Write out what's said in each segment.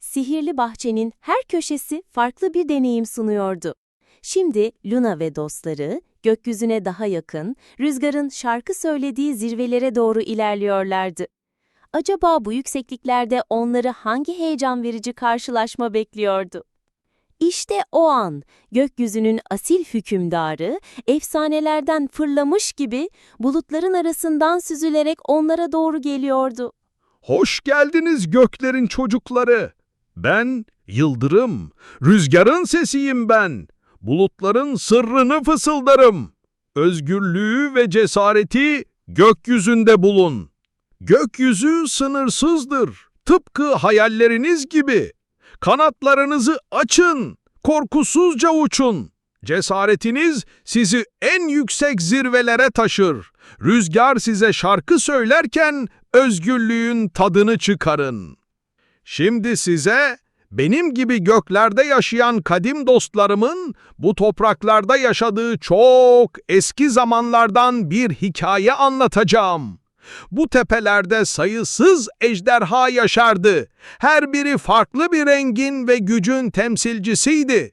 Sihirli bahçenin her köşesi farklı bir deneyim sunuyordu. Şimdi Luna ve dostları gökyüzüne daha yakın, rüzgarın şarkı söylediği zirvelere doğru ilerliyorlardı. Acaba bu yüksekliklerde onları hangi heyecan verici karşılaşma bekliyordu? İşte o an gökyüzünün asil hükümdarı efsanelerden fırlamış gibi bulutların arasından süzülerek onlara doğru geliyordu. Hoş geldiniz göklerin çocukları. Ben Yıldırım, rüzgarın sesiyim ben. Bulutların sırrını fısıldarım. Özgürlüğü ve cesareti gökyüzünde bulun. Gökyüzü sınırsızdır, tıpkı hayalleriniz gibi. Kanatlarınızı açın, korkusuzca uçun. Cesaretiniz sizi en yüksek zirvelere taşır. Rüzgar size şarkı söylerken özgürlüğün tadını çıkarın. Şimdi size benim gibi göklerde yaşayan kadim dostlarımın bu topraklarda yaşadığı çok eski zamanlardan bir hikaye anlatacağım. Bu tepelerde sayısız ejderha yaşardı. Her biri farklı bir rengin ve gücün temsilcisiydi.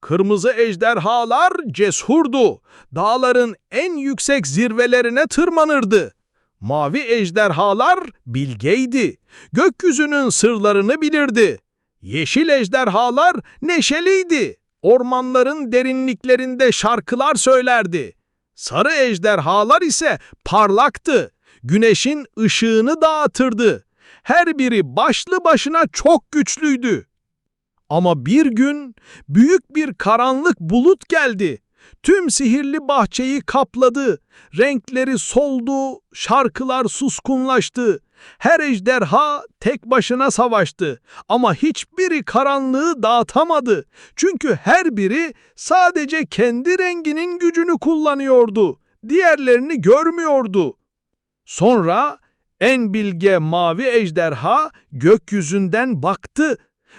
Kırmızı ejderhalar cesurdu. Dağların en yüksek zirvelerine tırmanırdı. Mavi ejderhalar bilgeydi. Gökyüzünün sırlarını bilirdi. Yeşil ejderhalar neşeliydi. Ormanların derinliklerinde şarkılar söylerdi. Sarı ejderhalar ise parlaktı. Güneşin ışığını dağıtırdı. Her biri başlı başına çok güçlüydü. Ama bir gün büyük bir karanlık bulut geldi. Tüm sihirli bahçeyi kapladı. Renkleri soldu, şarkılar suskunlaştı. Her ejderha tek başına savaştı ama hiçbiri karanlığı dağıtamadı. Çünkü her biri sadece kendi renginin gücünü kullanıyordu. Diğerlerini görmüyordu. Sonra en bilge mavi ejderha gökyüzünden baktı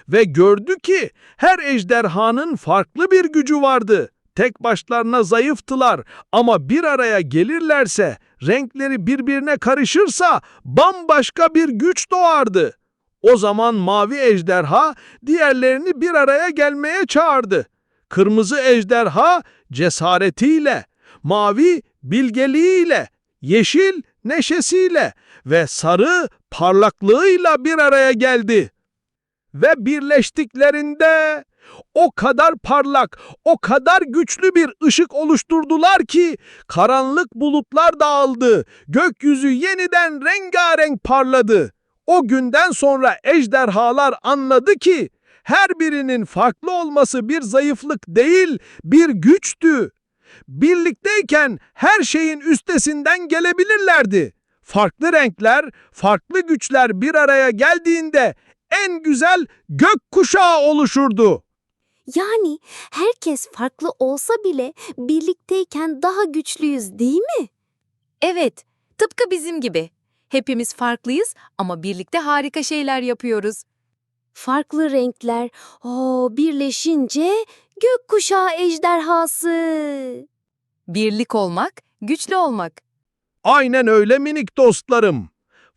ve gördü ki her ejderhanın farklı bir gücü vardı. Tek başlarına zayıftılar ama bir araya gelirlerse, renkleri birbirine karışırsa bambaşka bir güç doğardı. O zaman mavi ejderha diğerlerini bir araya gelmeye çağırdı. Kırmızı ejderha cesaretiyle, mavi bilgeliğiyle, yeşil neşesiyle ve sarı parlaklığıyla bir araya geldi. Ve birleştiklerinde o kadar parlak, o kadar güçlü bir ışık oluşturdular ki karanlık bulutlar dağıldı. Gökyüzü yeniden rengarenk parladı. O günden sonra ejderhalar anladı ki her birinin farklı olması bir zayıflık değil, bir güçtü. Birlikteyken her şeyin üstesinden gelebilirlerdi. Farklı renkler, farklı güçler bir araya geldiğinde en güzel gök kuşağı oluşurdu. Yani herkes farklı olsa bile birlikteyken daha güçlüyüz değil mi? Evet, tıpkı bizim gibi. Hepimiz farklıyız ama birlikte harika şeyler yapıyoruz. Farklı renkler o birleşince gökkuşağı ejderhası. Birlik olmak, güçlü olmak. Aynen öyle minik dostlarım.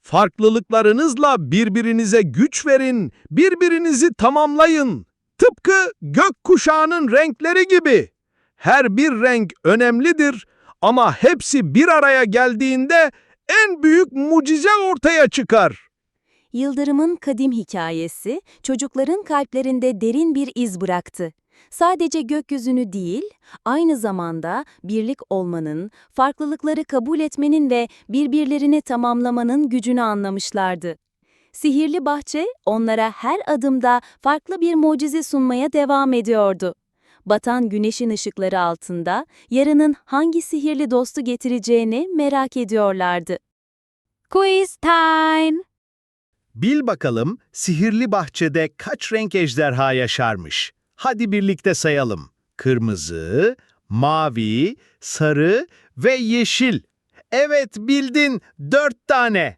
Farklılıklarınızla birbirinize güç verin, birbirinizi tamamlayın. Tıpkı gök kuşağının renkleri gibi. Her bir renk önemlidir ama hepsi bir araya geldiğinde en büyük mucize ortaya çıkar. Yıldırım'ın kadim hikayesi çocukların kalplerinde derin bir iz bıraktı. Sadece gökyüzünü değil, aynı zamanda birlik olmanın, farklılıkları kabul etmenin ve birbirlerini tamamlamanın gücünü anlamışlardı. Sihirli bahçe onlara her adımda farklı bir mucize sunmaya devam ediyordu. Batan güneşin ışıkları altında yarının hangi sihirli dostu getireceğini merak ediyorlardı. Quiz time! Bil bakalım sihirli bahçede kaç renk ejderha yaşarmış? Hadi birlikte sayalım. Kırmızı, mavi, sarı ve yeşil. Evet bildin dört tane.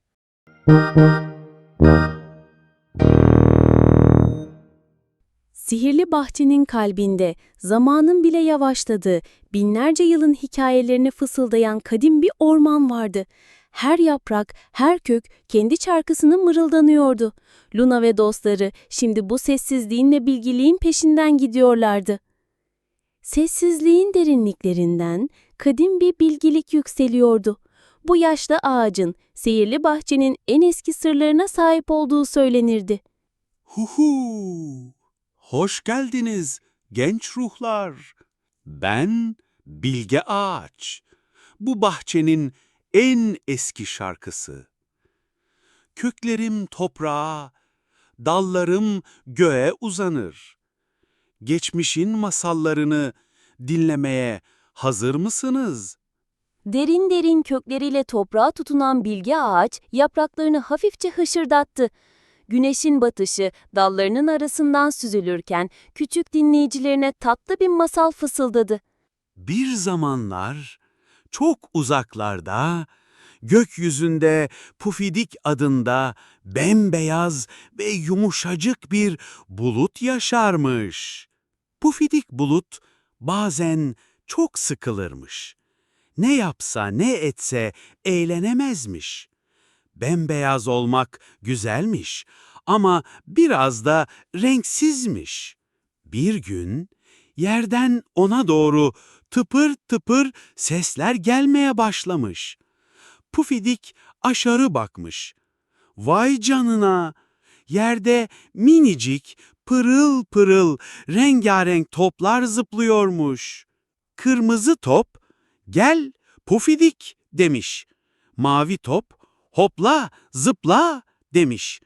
Sihirli bahçenin kalbinde zamanın bile yavaşladığı, binlerce yılın hikayelerini fısıldayan kadim bir orman vardı. Her yaprak, her kök kendi şarkısını mırıldanıyordu. Luna ve dostları şimdi bu sessizliğin ve bilgiliğin peşinden gidiyorlardı. Sessizliğin derinliklerinden kadim bir bilgilik yükseliyordu. Bu yaşlı ağacın, sihirli bahçenin en eski sırlarına sahip olduğu söylenirdi. Huhu! Hoş geldiniz genç ruhlar. Ben Bilge Ağaç. Bu bahçenin en eski şarkısı. Köklerim toprağa, dallarım göğe uzanır. Geçmişin masallarını dinlemeye hazır mısınız? Derin derin kökleriyle toprağa tutunan bilge ağaç yapraklarını hafifçe hışırdattı. Güneşin batışı dallarının arasından süzülürken küçük dinleyicilerine tatlı bir masal fısıldadı. Bir zamanlar çok uzaklarda gökyüzünde Pufidik adında bembeyaz ve yumuşacık bir bulut yaşarmış. Pufidik bulut bazen çok sıkılırmış. Ne yapsa ne etse eğlenemezmiş. Bembeyaz olmak güzelmiş ama biraz da renksizmiş. Bir gün yerden ona doğru tıpır tıpır sesler gelmeye başlamış. Pufidik aşağı bakmış. Vay canına! Yerde minicik, pırıl pırıl, rengarenk toplar zıplıyormuş. Kırmızı top, gel Pufidik demiş. Mavi top, hopla, zıpla demiş.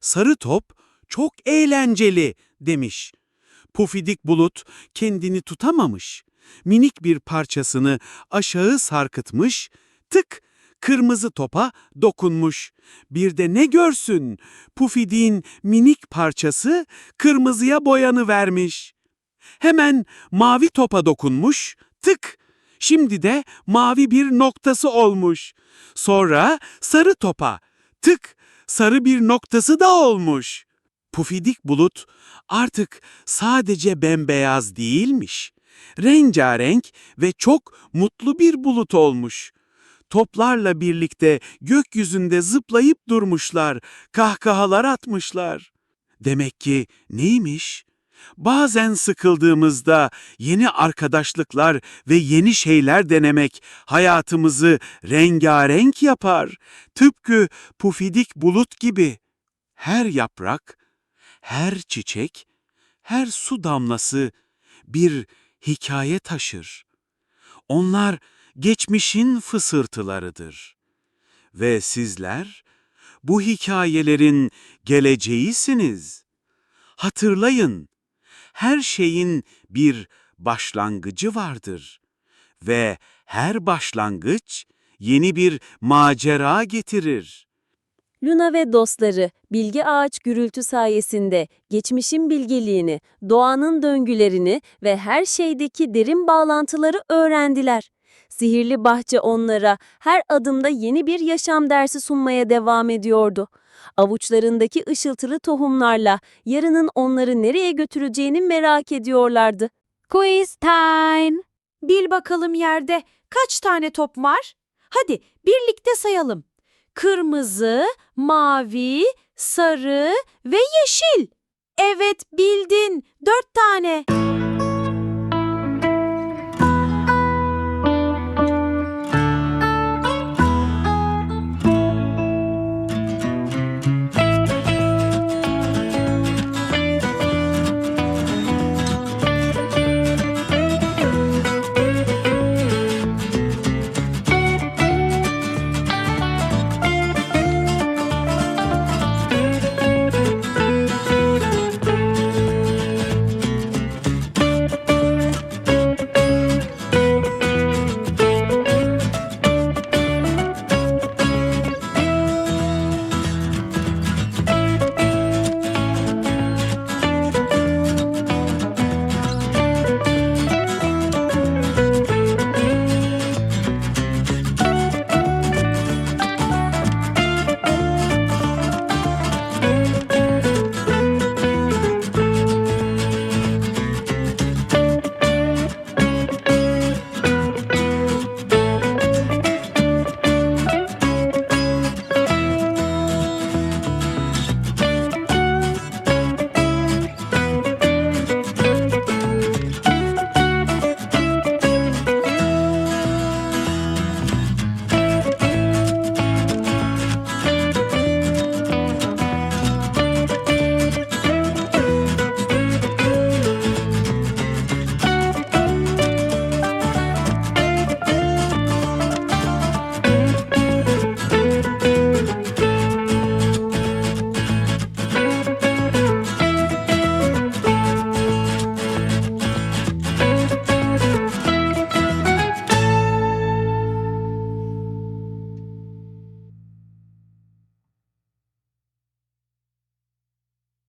Sarı top, çok eğlenceli demiş. Pufidik bulut kendini tutamamış. Minik bir parçasını aşağı sarkıtmış, tık kırmızı topa dokunmuş. Bir de ne görsün? Pufidik'in minik parçası kırmızıya boyanı vermiş. Hemen mavi topa dokunmuş, tık. Şimdi de mavi bir noktası olmuş. Sonra sarı topa, tık, sarı bir noktası da olmuş. Pufidik bulut artık sadece bembeyaz değilmiş. Rengarenk ve çok mutlu bir bulut olmuş. Toplarla birlikte gökyüzünde zıplayıp durmuşlar, kahkahalar atmışlar. Demek ki neymiş? Bazen sıkıldığımızda yeni arkadaşlıklar ve yeni şeyler denemek hayatımızı rengarenk yapar. Tıpkı pufidik bulut gibi. Her yaprak, her çiçek, her su damlası bir hikaye taşır. Onlar geçmişin fısırtılarıdır. Ve sizler bu hikayelerin geleceğisiniz. Hatırlayın, her şeyin bir başlangıcı vardır ve her başlangıç yeni bir macera getirir. Luna ve dostları bilgi ağaç gürültü sayesinde geçmişin bilgeliğini, doğanın döngülerini ve her şeydeki derin bağlantıları öğrendiler. Sihirli bahçe onlara her adımda yeni bir yaşam dersi sunmaya devam ediyordu. Avuçlarındaki ışıltılı tohumlarla yarının onları nereye götüreceğini merak ediyorlardı. Quiz time. Bil bakalım yerde kaç tane top var? Hadi birlikte sayalım. Kırmızı, mavi, sarı ve yeşil. Evet bildin. Dört tane.